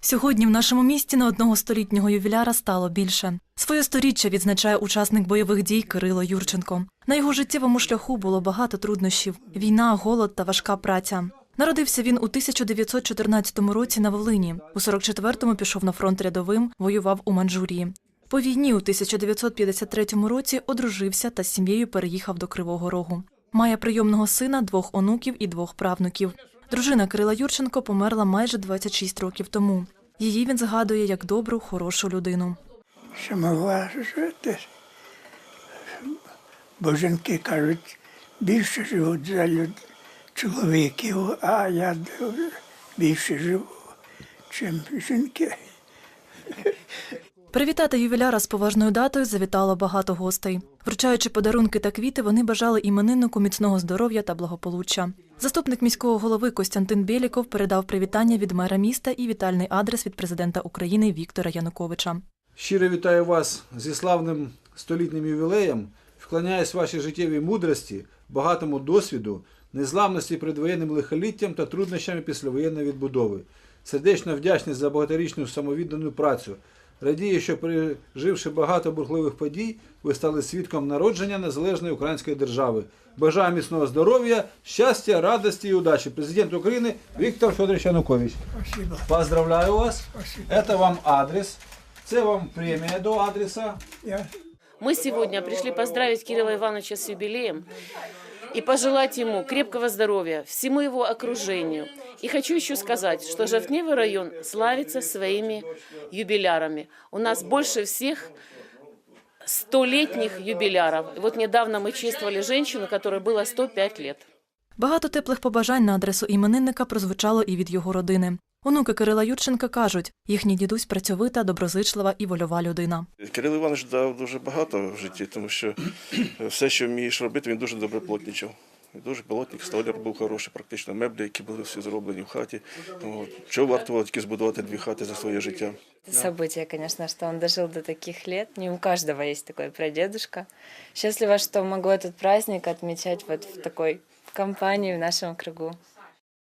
Сьогодні в нашому місті на одного столітнього ювіляра стало більше. Своє сторіччя відзначає учасник бойових дій Кирило Юрченко. На його життєвому шляху було багато труднощів: війна, голод та важка праця. Народився він у 1914 році на Волині. У 44-му пішов на фронт рядовим, воював у Манчжурії. По війні у 1953 році одружився та з сім'єю переїхав до Кривого Рогу. Має прийомного сина, двох онуків і двох правнуків. Дружина Кирила Юрченко померла майже 26 років тому. Її він згадує як добру, хорошу людину. що могла жити. Бо жінки кажуть, більше живуть за чоловіків, а я більше живу, ніж жінки. Привітати ювіляра з поважною датою завітало багато гостей. Вручаючи подарунки та квіти, вони бажали імениннику міцного здоров'я та благополуччя. Заступник міського голови Костянтин Бєліков передав привітання від мера міста і вітальний адрес від президента України Віктора Януковича. Щиро вітаю вас зі славним столітнім ювілеєм, вклоняюсь вашій життєвій мудрості, багатому досвіду, незламності перед воєнним лихоліттям та труднощами післявоєнної відбудови. Сердечно вдячний за багаторічну самовіддану працю. Радію, що переживши багато бурхливих подій, ви стали свідком народження незалежної української держави. Бажаю міцного здоров'я, щастя, радості і удачі. Президент України Віктор Федорович Янукович. Спасибо. Поздравляю вас. Спасибо. Это вам адрес. Це вам премія до адреса. Я Мы сегодня пришли поздравить Кирилла Ивановича с юбилеем и пожелать ему крепкого здоровья, всему его окружению. И хочу еще сказать, что Жовтневый район славится своими юбилярами. У нас больше всех столетних юбиляров. И вот недавно мы чествовали женщину, которой было 105 лет. Багато теплих побажань на адресу іменинника прозвучало і від його родини. Онуки Кирила Юрченка кажуть, їхній дідусь працьовита, доброзичлива і вольова людина. Кирил Іванович дав дуже багато в житті, тому що все, що вмієш робити, він дуже добре плотничав. Дуже плотник, столяр був хороший, практично меблі, які були всі зроблені в хаті. От. Чого вартувало тільки збудувати дві хати за своє життя? Событие, конечно, что он дожил до таких лет. Не у каждого есть такой прадедушка. Счастлива, что могу этот праздник отмечать вот в такой компании, в нашем кругу.